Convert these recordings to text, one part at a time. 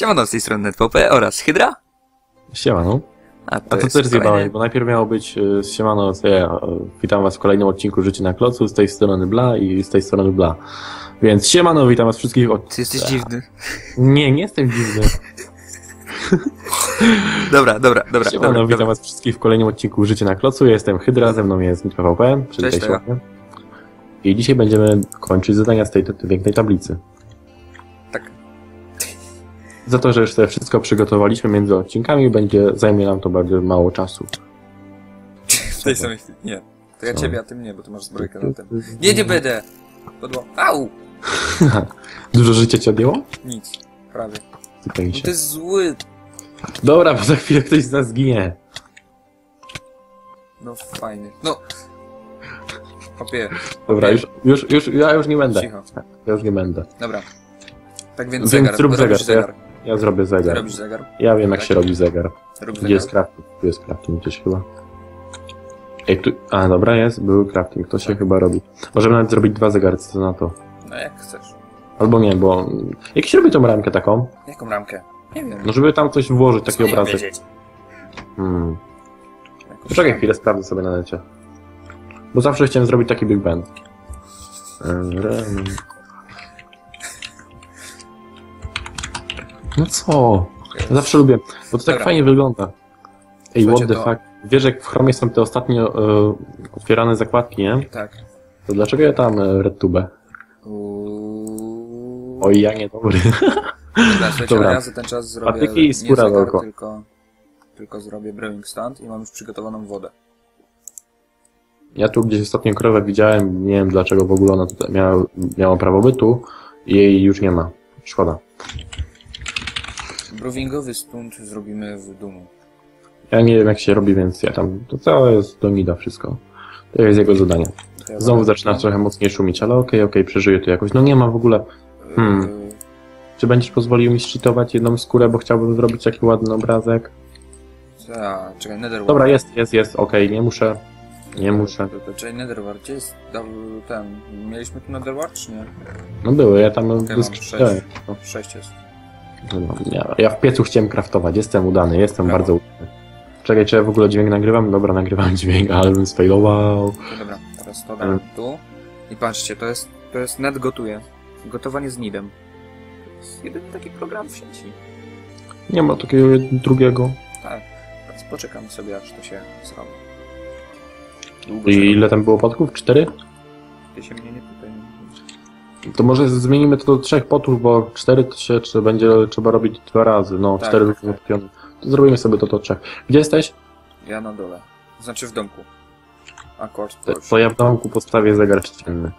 Siemano, z tej strony NetPoP oraz Hydra. Siemano. A A to, to jest też zjebałeś, kolejny- bo najpierw miało być e, siemano, ja, witam was w kolejnym odcinku Życie na Klocu, z tej strony Bla i z tej strony Bla. Więc siemano, witam was wszystkich od... Ty jesteś dziwny. Nie, nie jestem dziwny. Dobra, dobra, dobra. Siemano, dobra, witam dobra. was wszystkich w kolejnym odcinku Życie na Klocu, ja jestem Hydra, ze mną jest przywitaj Cześć, się. I dzisiaj będziemy kończyć zadania z tej tej pięknej tablicy. Za to, że już sobie wszystko przygotowaliśmy między odcinkami, będzie zajmie nam to bardzo mało czasu. W tej samej chwili. Nie. To ja ciebie, a ty mnie, bo ty masz zbrojkę na tym. Nie, nie będę! Podło. Au! Dużo życia ci odjęło? Nic. Prawie. No to jest zły. Dobra, bo za chwilę ktoś z nas zginie. No fajny. No. Kopie. Dobra, już, już, już, ja już nie będę. Cicho. Ja już nie będę. Dobra. Tak więc Więc zegar. zrób zegar, zegar. Ja zrobię Ty zegar. robisz zegar? Ja wiem, jak Tak. się robi zegar. Rób Gdzie jest zegar. crafting? Tu jest crafting gdzieś chyba. Ej, tu... A, dobra, jest, był crafting, to się Tak. chyba robi. Możemy nawet zrobić dwa zegary, co na to. No jak chcesz. Albo nie, bo... Jak się robi tą ramkę taką? Jaką ramkę? Nie wiem. No, żeby tam coś włożyć, taki obrazek. wiedzieć? Hmm. Poczekaj chwilę, sprawdzę sobie na necie. Bo zawsze chciałem zrobić taki Big Band. No co? Ja zawsze lubię, bo to tak Dobra. fajnie wygląda. Ej, what the to- fuck. Wiesz, jak w Chromie są te ostatnio e, otwierane zakładki, nie? Tak. To dlaczego ja tam e, RedTube? Uuu. Oj, ja. Dobra, słuchajcie, Dobra. za ten czas zrobię Patyki i nie skóra zegar, tylko. tylko, tylko zrobię brewing stand i mam już przygotowaną wodę. Ja tu gdzieś ostatnio krowę widziałem, nie wiem dlaczego w ogóle ona tutaj miała, miała prawo bytu i jej już nie ma. Szkoda. Brewingowy stund zrobimy w domu. Ja nie wiem jak się robi, więc ja tam, to całe jest do Nida wszystko. To jest jego zadanie. Ja Znowu zaczyna trochę mocniej szumić, ale okej, okej, przeżyję to jakoś. No nie ma w ogóle. Hmm. Yy, Czy będziesz pozwolił mi szczytować jedną skórę, bo chciałbym zrobić taki ładny obrazek? za, czekaj, Netherward. Dobra, jest, jest, jest, okej, nie muszę. Nie muszę. Czekaj, Netherward, gdzie jest ten? Mieliśmy tu Netherward, czy nie? No były, ja tam mam wyskrzydałem. sześć. Sześć jest. No, ja, ja w piecu chciałem kraftować, jestem udany, jestem Brawo. bardzo udany. Czekaj, czy ja w ogóle dźwięk nagrywam? Dobra, nagrywam dźwięk, ale bym sfailował. Dobra, teraz to dam Mm. tu. I patrzcie, to jest, to jest net gotuje. Gotowanie z nidem. To jest jedyny taki program w sieci. Nie ma takiego drugiego. Tak, teraz poczekam sobie, aż to się zrobi. Długo I ile tam było potków? Cztery? Ty się mnie nie pytaj. To może zmienimy to do trzech potów, bo cztery to się czy będzie trzeba robić dwa razy. No, Tak, cztery tak, piony. To zrobimy sobie to do trzech. Gdzie jesteś? Ja na dole. Znaczy w domku. Akord, To, to ja w domku postawię zegar ścienny.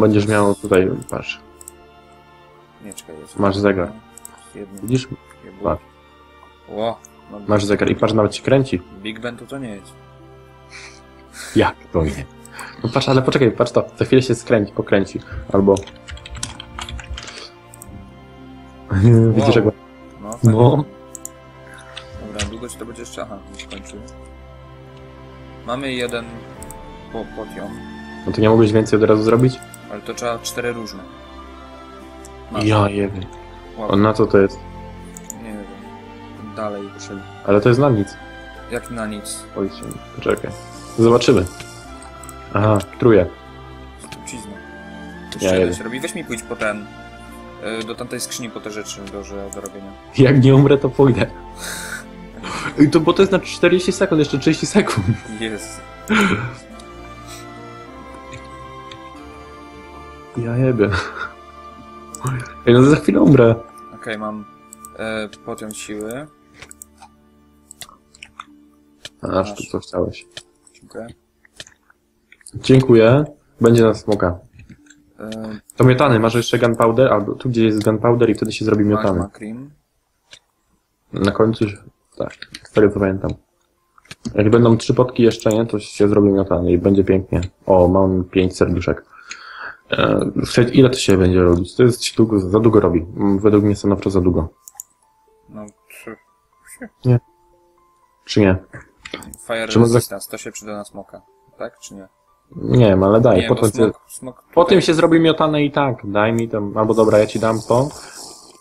Będziesz miał tutaj, patrz. Nie, czekaj, jest. Masz zegar. Jednym. Widzisz? Patrz. Ło, no, Masz zegar i patrz, nawet ci kręci. Big Ben to to nie jest. Jak to nie? No patrz, ale poczekaj, patrz to. Za chwilę się skręci, pokręci. Albo... Widzisz jak... No, fajnie. No. Dobra, długo ci to będzie jeszcze? Aha, już skończył. Mamy jeden po, No to nie mogłeś więcej od razu zrobić? ale to trzeba cztery różne. Masz. Ja jebie. Łap. O, na co to jest? Nie wiem. Dalej, czyli Ale to jest na nic. jak na nic. Oj, poczekaj. Zobaczymy. Aha, truje. Trucizna. Ja jedę. się robi. Weź mi pójdź po ten. y, Do tamtej skrzyni po te rzeczy do, że- do robienia. Jak nie umrę, to pójdę. I to, bo to jest na 40 sekund, jeszcze 30 sekund. Jest. Ja jebie. Ej, no za chwilę umrę. Okej, mam e, potion siły. Aż tu co chciałeś. Dziękuję. Dziękuję. Będzie na smoka. E, To miotany, masz jeszcze gunpowder, albo tu gdzie jest gunpowder i wtedy się zrobi miotany. Na końcu się... Tak, z tego co pamiętam. Jak będą trzy potki jeszcze, nie, to się zrobi miotany i będzie pięknie. O, mam pięć serduszek. E, ile to się będzie robić? To jest długo, za długo robi. Mm, Według mnie stanowczo za długo. No, trzy. Czy nie? Fire Czy resistance, to się przyda na smoka. Tak, czy nie? Nie wiem, ale daj. nie, potem, bo smok, smok potem tutaj- się zrobi miotane i tak. Daj mi tam, albo dobra, ja ci dam to.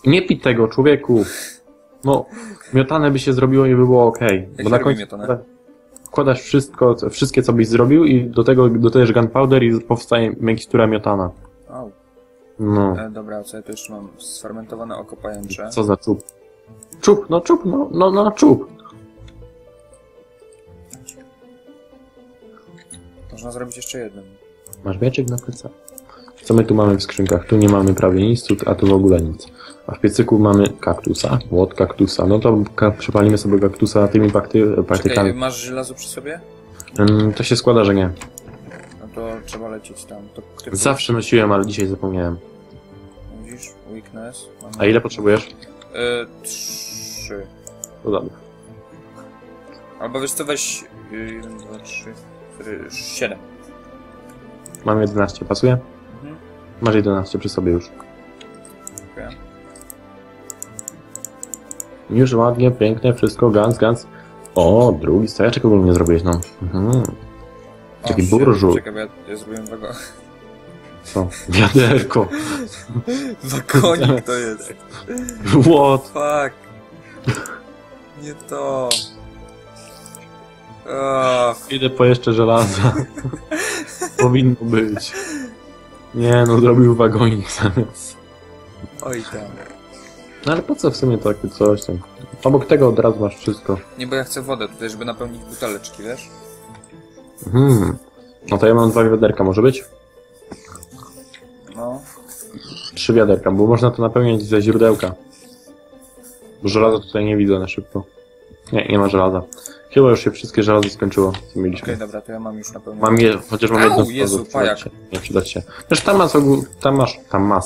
Nie pij tego, człowieku. No, miotane by się zrobiło i by było ok. się robi miotane? wkładasz wszystko, wszystkie co byś zrobił i do tego dodajesz gunpowder i powstaje mikstura miotana. Au. No, E, dobra, co ja tu jeszcze mam? Sfermentowane oko pajęcze. co za czub. Czub, no czub, no, no, no czub. Można zrobić jeszcze jeden. Masz wieczek na plecach. Co my tu mamy w skrzynkach? Tu nie mamy prawie nic, tu, a tu w ogóle nic. A w piecyku mamy kaktusa, łot kaktusa. No to ka przepalimy sobie kaktusa tymi Czekaj, partykami. masz żelazo przy sobie? Ym, To się składa, że nie. No to trzeba lecieć tam. To ty Zawsze nosiłem, ale dzisiaj zapomniałem. Widzisz? Weakness. Mamy... A ile potrzebujesz? E, trzy. No dobra. Albo wiesz co, weź... y, Jeden, dwa, trzy, cztery, siedem. Mam 11, pasuje? Mhm. Masz 11 przy sobie już. Okej. Już ładnie, pięknie, wszystko, gans, gans. O, drugi stajeczek ogólnie zrobiłeś, no. Mhm. O, Taki shit, burżu. Czekaj, ja, ja zrobiłem wago... Co? Wiaderko. wagonik to jest. What? Fuck. Nie to. O, Idę po jeszcze żelaza. Powinno być. Nie, no zrobił wagonik zamiast. oj tam. No ale po co w sumie takie coś tam? Obok tego od razu masz wszystko. Nie, bo ja chcę wodę tutaj, żeby napełnić buteleczki, wiesz? Hmm. No to ja mam dwa wiaderka, może być? No. Trzy wiaderka, bo można to napełniać ze źródełka. Bo żelaza tutaj nie widzę na szybko. Nie, nie ma żelaza. Chyba już się wszystkie żelazo skończyło, co Okej, mieliśmy. dobra, to ja mam już napełnione. Mam je, chociaż mam Au, jedno Jezu, przydać się. Nie przydać się. Wiesz, tam masz, ogół- tam masz, tam masz.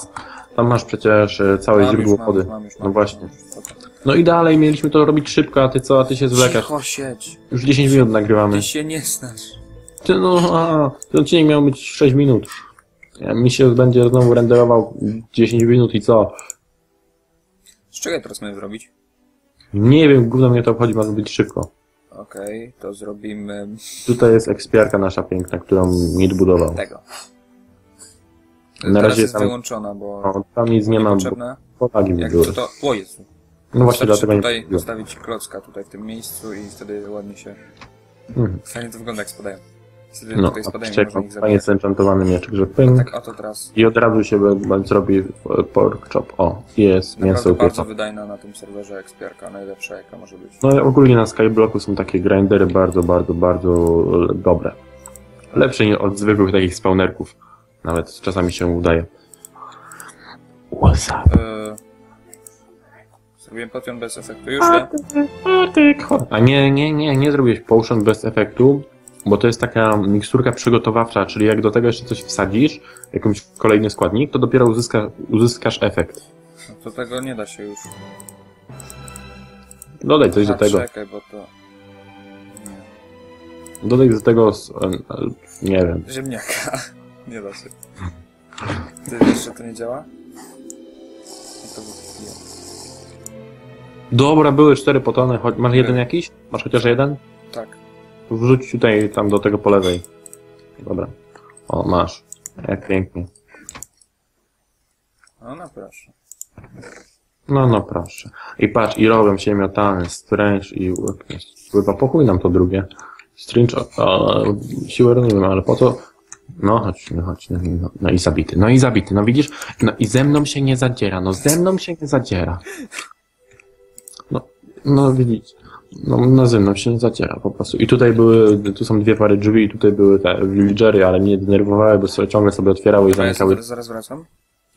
Tam masz przecież e, całe Mam źródło mam, wody. Mam już, No mam, właśnie. mam. No i dalej mieliśmy to robić szybko, a ty co, a ty się zwlekasz. Cicho siedź. Już 10 minut nagrywamy. Ty się nie znasz. Ty no, a, ten odcinek miał być 6 minut. Ja, mi się będzie znowu renderował 10 minut i co? Z czego ja teraz mamy zrobić? Nie wiem, gówno mnie to obchodzi, ma być szybko. Okej, to zrobimy Tutaj jest ekspiarka nasza piękna, którą Mit budował. tego. Na Teraz razie jest tam- wyłączona, bo O, tam nic nie ma, bo powagi mi były. to to... O Jezu. No właśnie Wystarczy dlatego nie tutaj kupiłem. postawić klocka tutaj w tym miejscu i wtedy ładnie się... Mhm. Fajnie to wygląda jak spadają. Wtedy No, tutaj a spadają można ich jak fajnie zenchantowany mieczek, że pęk. Tak oto teraz. I od razu się zrobi e, pork chop. O, jest mięso Naprawdę bardzo wydajna na tym serwerze ekspiarka, najlepsza jaka może być. No i ogólnie na Skyblocku są takie grindery bardzo, bardzo, bardzo e, dobre. Lepsze niż od zwykłych takich spawnerków. Nawet czasami się udaje. What's up? Yy... Zrobiłem potion bez efektu. Już nie? A nie, nie, nie, nie zrobiłeś potion bez efektu, bo to jest taka miksturka przygotowawcza, czyli jak do tego jeszcze coś wsadzisz, jakąś kolejny składnik, to dopiero uzyska, uzyskasz efekt. No to tego nie da się już. Dodaj coś A, do tego. czekaj, bo to... Nie. Dodaj do tego, nie wiem. Ziemniaka. Nie da się. Ty wiesz, że to nie działa? No to. Dobra, były cztery potony, masz jeden jakiś? Masz chociaż jeden? Wrzuć tutaj, tam do tego po lewej. Dobra. O, masz. Jak pięknie. No, no proszę. No, no proszę. I patrz, i robią się miotany, strange i. Chyba pochuj nam to drugie. Strange, a, siłę nie wiem, ale po co? No chodź, no chodź, no, no, no i zabity, no i zabity, no widzisz? No i ze mną się nie zadziera, no ze mną się nie zadziera. No, no widzisz. No, no ze mną się nie zadziera po prostu. I tutaj były, tu są dwie pary drzwi i tutaj były te villagery, ale mnie denerwowały, bo sobie ciągle sobie otwierały i ja zamykały. zaraz, zaraz wracam.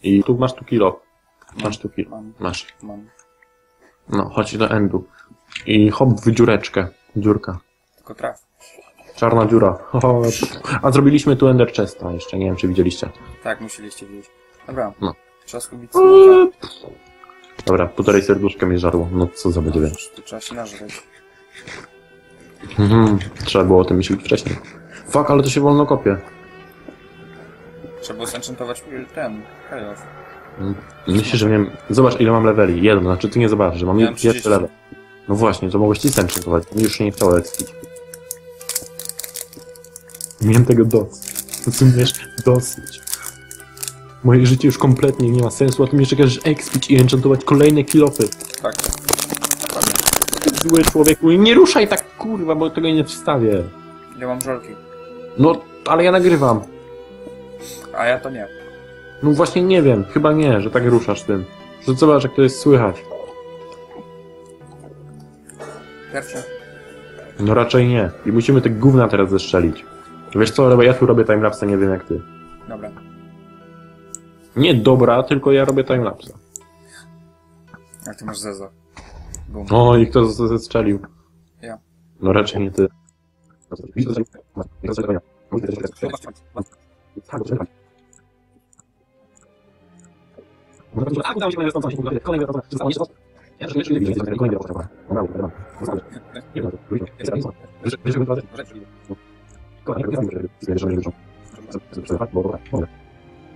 I tu masz tu kilo. Masz tu kilo. Mam, Masz. mam. No, chodź do endu. I hop w dziureczkę. Dziurka. Tylko traf. Czarna dziura. A zrobiliśmy tu ender chesta jeszcze, nie wiem czy widzieliście. Tak, musieliście wiedzieć. Dobra. No. Skupić smoka. Dobra, półtorej serduszka mi żarło. No co za będzie Tu trzeba się nażreć. mhm. Trzeba było o tym myśleć wcześniej. Fuck, ale to się wolno kopie. Trzeba było zenchantować ten, Chaos. Myślisz, że wiem. Zobacz ile mam leveli. Jeden, znaczy ty nie zobaczysz, że mam Miałem pierwszy 30. level. No właśnie, to mogłeś ci zenchantować. Już się nie chciało expić. Miałem tego dosyć. Rozumiesz? Dosyć. Moje życie już kompletnie nie ma sensu, a ty mnie czekasz expić i enchantować kolejne kilofy. Tak. Dokładnie. Zły człowieku, nie ruszaj tak kurwa, bo tego nie wstawię. Ja mam żolki. No, ale ja nagrywam. A ja to nie. No właśnie nie wiem, chyba nie, że tak ruszasz tym. To zobacz jak to jest słychać. Pierwszy. No raczej nie. I musimy te gówna teraz zestrzelić. Wiesz co, ja tu robię timelapsa, nie wiem jak ty. Dobra. Nie dobra, tylko ja robię timelapsa. Jak ty masz zeza? Bum. O, i kto zestrzelił? Ja. No raczej nie ty.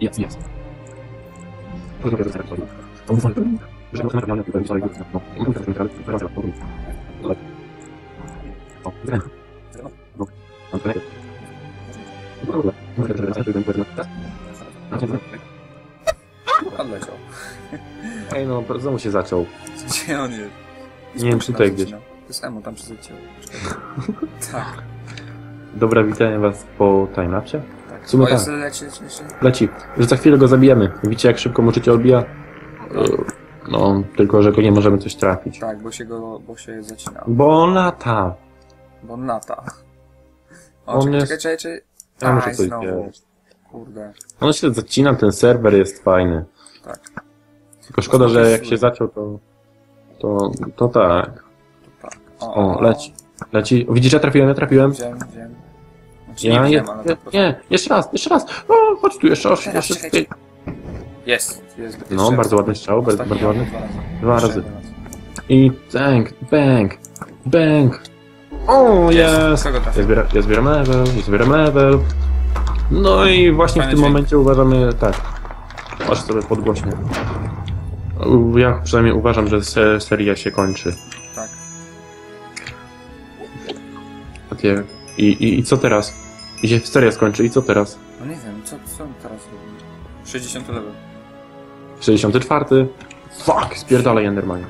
Yes, yes. Odleciał. Ej no, znowu się zaciął. Gdzie on jest? Nie wiem, tutaj gdzieś. To jest Emu, tam przyzyciał. Tak, Dobra, witam was po timelapsie. tak. W sumie o, tak. jest leci, leci, leci. Leci, że za chwilę go zabijemy. Widzicie jak szybko mu życie odbija? Yy, No, tylko że go nie możemy coś trafić. Tak, bo się go, bo się zacina. Bo on lata. Bo on lata. O, On czekaj, jest- czekaj, czekaj, czekaj. Ja muszę Aj, coś znowu. Kurde, On się zacina, ten serwer jest fajny. tak. Tylko szkoda, że jak się zaciął, to... To, to tak. To tak. O, leci. Leci. Widzisz, ja trafiłem, ja trafiłem. Wiem, wiem. Znaczy, Ja, nie wiem, ale prostu... nie, jeszcze raz, jeszcze raz. O, chodź tu, jeszcze, jeszcze, Teraz, jeszcze. czekaj, Jest, jest. No, bardzo raz. ładny strzał, bardzo, bardzo ładny. Dwa razy. Dwa razy. I bang, bang, bang. O, jest! Kogo Ja, trafił? zbiera, ja zbieram level, ja zbieram level. No i właśnie w Fajny tym dźwięk. momencie uważamy, tak. Aż sobie podgłośnie. Ja przynajmniej uważam, że se, seria się kończy. Tak. Takie- I, i, I co teraz? I się seria skończy, i co teraz? No nie wiem, co, co on teraz robi? 60 level. 64. Fuck, spierdalaj Endermanie.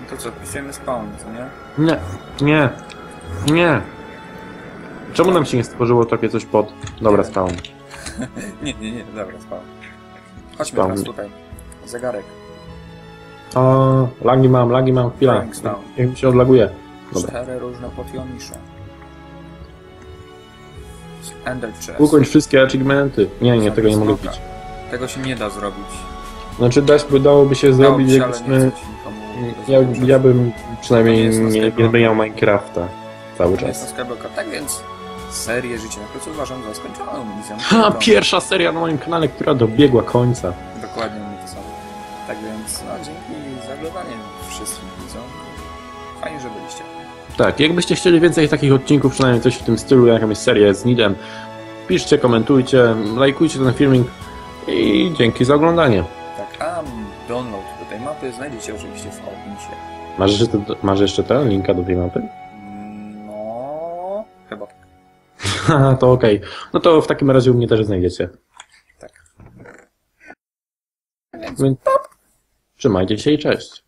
No to co, pisujemy spawn, co nie? Nie, nie, nie. Czemu nam się nie stworzyło takie coś pod... Dobra, spawn. Nie, nie, nie, dobra, spawn. Chodźmy Spawn. teraz tutaj. Zegarek. O, lagi mam, lagi mam, chwila. Stone. Jak mi się odlaguje. Dobra. Cztery różne potionisze. Ender chest. Ukończ wszystkie achievementy. Nie, nie, tego nie mogę pić. Tego się nie da zrobić. Znaczy, dać by dałoby się zrobić, się, ale nie jakbyśmy... chcę ci nikomu Ja, rozmawiać. ja bym przynajmniej To nie jest na nie, nie Skype'a. zmieniał Minecrafta cały To jest na czas. Tak więc serię Życie na końcu uważam za skończoną misją. Ha, pierwsza seria na moim kanale, która dobiegła końca. Dokładnie mnie to samo. Tak więc, no dzięki za oglądanie wszystkim widzom. Fajnie, że byliście. Tak, jakbyście chcieli więcej takich odcinków, przynajmniej coś w tym stylu, jakąś serię z Nidem, piszcie, komentujcie, lajkujcie ten filmik i dzięki za oglądanie. Tak, a download do tej mapy znajdziecie oczywiście w opisie. Masz jeszcze, masz jeszcze ten linka do tej mapy? to okej. No to w takim razie u mnie też znajdziecie. Tak. Więc Więc trzymajcie się i cześć.